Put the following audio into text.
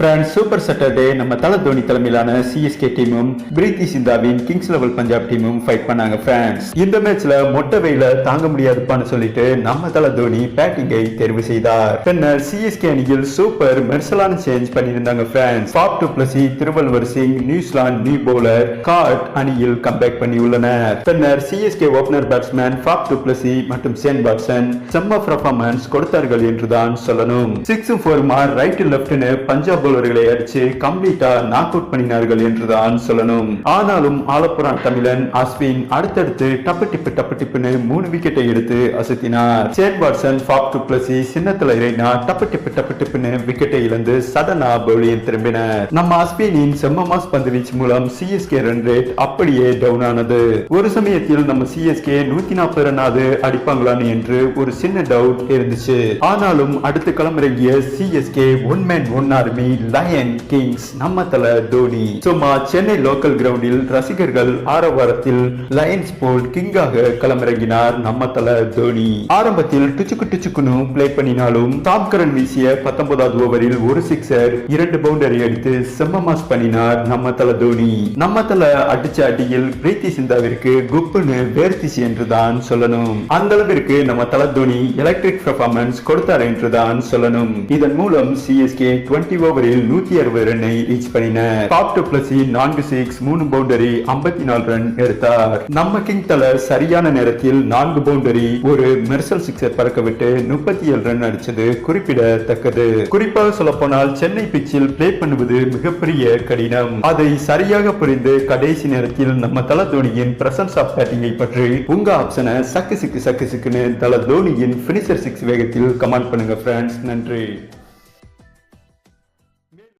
France super Saturday நம்ம தல தோனி தலைமையிலான சிஎஸ்கே டீமும் பிரீத்தி சிந்தாவின் கிங்ஸ் லெவல் பஞ்சாப் டீமும் ஃபைட் பண்ணாங்க பிரான்ஸ் இந்த மேட்ச்ல மொட்டை வெயில தாங்க முடியாதுப்பான்னு சொல்லிட்டு நம்ம தல தோனி பேட்டிங்கை தேர்வு செய்தார். பின்னர் சிஎஸ்கே அணியில் சூப்பர் மெர்சலான சேஞ்ச் பண்ணியிருந்தாங்க France Faf du Plessis Thiruvalluvar Singh New Zealand new bowler card அணியில் கம்பேக் பண்ணியுள்ளனர் பின்னர் CSK opener batsman Faf du Plessis மற்றும் சேன் வாட்சன் செம்ம பர்ஃபார்மன்ஸ் கொடுத்தார்கள் என்றுதான் சொல்லணும். சிக்ஸ் ஃபோர்மா ரைட் லெப்ட்னு பஞ்சாப் பவுலர்களை அடிச்சு கம்ப்ளீட்டா நாக் அவுட் பண்ணினார்கள் என்றுதான் சொல்லணும். ஆனாலும் ஆலப்புறான் தமிழன் அஸ்வின் அடுத்தடுத்து டப்பு டிப்பு டப்பு டிப்புன்னு மூணு விக்கெட்டை எடுத்து அசத்தினார். Shane Watson Faf du Plessis சின்னத்துல இறைனா டப்பு டிப்பு டப்பு டிப்புன்னு விக்கெட்டை இழந்து சடனா பவுலியன் திரும்பினர். நம்ம அஸ்வினின் செம்மமாஸ் பந்து வீச்சு மூலம் சிஎஸ்கே ரன் ரேட் அப்படியே டவுன் ஆனது. ஒரு சமயத்தில் நம்ம சிஎஸ்கே நூத்தி நாற்பது ரன்னாவது அடிப்பாங்களான்னு என்று ஒரு சின்ன டவுட் இருந்துச்சு. ஆனாலும் அடுத்து களமிறங்கிய CSK one man one army lion kings நம்ம தல தோனி சும்மா சென்னை லோக்கல் கிரவுண்டில் ரசிகர்கள் ஆரவாரத்தில் லயன்ஸ் போல் கிங்காக களமிறங்கினார் நம்ம தல தோனி ஆரம்பத்தில் டுச்சுக்கு டுச்சுக்குன்னு பிளே பண்ணினாலும் தாப்கரன் வீசிய பத்தொன்பதாவது ஓவரில் ஒரு சிக்ஸர் இரண்டு பவுண்டரி அடித்து செம்ம மாஸ் பண்ணினார் நம்ம தல தோனி நம்ம தல அடிச்ச அடியில் பிரீத்தி சிந்தாவிற்கு குப்புன்னு வேர்த்திச்சு என்றுதான் சொல்லணும். அந்த அளவிற்கு நம்ம தல தோனி எலக்ட்ரிக் பெர்ஃபார்மன்ஸ் கொடுத்தார் என்றுதான் சொல்லணும். இதன் மூலம் சிஎஸ்கே டுவெண்ட்டி ஓவரில் ஓவரில் நூத்தி அறுபது ரன்னை ரீச் பண்ணினர். டாப் டூ பிளஸ் நான்கு சிக்ஸ் மூணு பவுண்டரி ஐம்பத்தி நாலு ரன் எடுத்தார். நம்ம கிங் தல சரியான நேரத்தில் நான்கு பவுண்டரி ஒரு மெர்சல் சிக்ஸர் பறக்க விட்டு முப்பத்தி ஏழு ரன் அடிச்சது குறிப்பிடத்தக்கது. குறிப்பாக சொல்ல போனால் சென்னை பிச்சில் பிளே பண்ணுவது மிகப்பெரிய கடினம். அதை சரியாக புரிந்து கடைசி நேரத்தில் நம்ம தல தோனியின் பிரசன்ஸ் ஆஃப் பேட்டிங்கை பற்றி உங்க ஆப்ஷனை சக்கு சிக்கு சக்கு சிக்குன்னு தல தோனியின் பினிஷர் சிக்ஸ் வேகத்தில் கமெண்ட் பண்ணுங்க ஃப்ரெண்ட்ஸ் நன்றி.